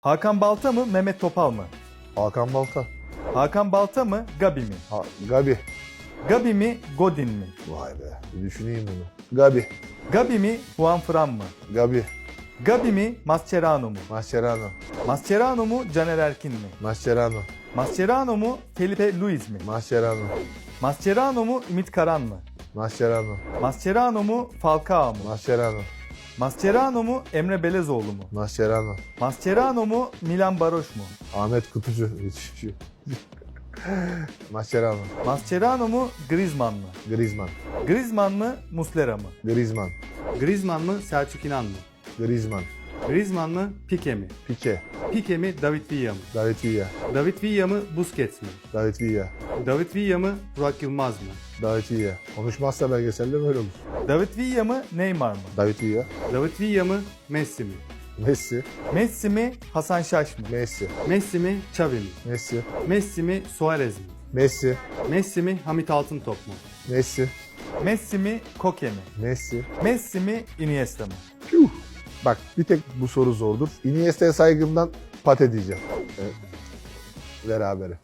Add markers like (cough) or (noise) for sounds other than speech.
Hakan Balta mı Mehmet Topal mı? Hakan Balta. Hakan Balta mı Gabi mi? Ha, Gabi. Gabi mi Godin mi? Vay be. Bir düşüneyim bunu. Gabi. Gabi mi Juan Fran mı? Gabi. Gabi mi Mascherano mu? Mascherano. Mascherano mu Caner Erkin mi? Mascherano. Mascherano mu Felipe Luis mi? Mascherano. Mascherano mu Ümit Karan mı? Mascherano. Mascherano mu Falcao mu? Mascherano. Mascherano mu Emre Belezoğlu mu? Mascherano. Mascherano mu Milan Baroş mu? Ahmet Kutucu. (laughs) Mascherano. Mascherano mu Griezmann mı? Griezmann. Griezmann mı Muslera mı? Griezmann. Griezmann mı Selçuk İnan mı? Griezmann. Griezmann mı Pique mi? Pique. Pique mi David Villa mı? David Villa. David Villa mı Busquets mi? David Villa. David Villa mı Burak Yılmaz mı? David Villa. Konuşmazsa belgeselde böyle olur. David Villa mı Neymar mı? David Villa. David Villa mı Messi mi? Messi. Messi mi Hasan Şaş mı? Messi. Messi mi Xavi mi? Messi. Messi mi Suarez mi? Messi. Messi mi Hamit Altıntop mu? Messi. Messi mi Koke mi? Messi. Messi mi Iniesta mı? Yuh. Bak bir tek bu soru zordur. Iniesta'ya saygımdan pate diyeceğim. Evet. Berabere.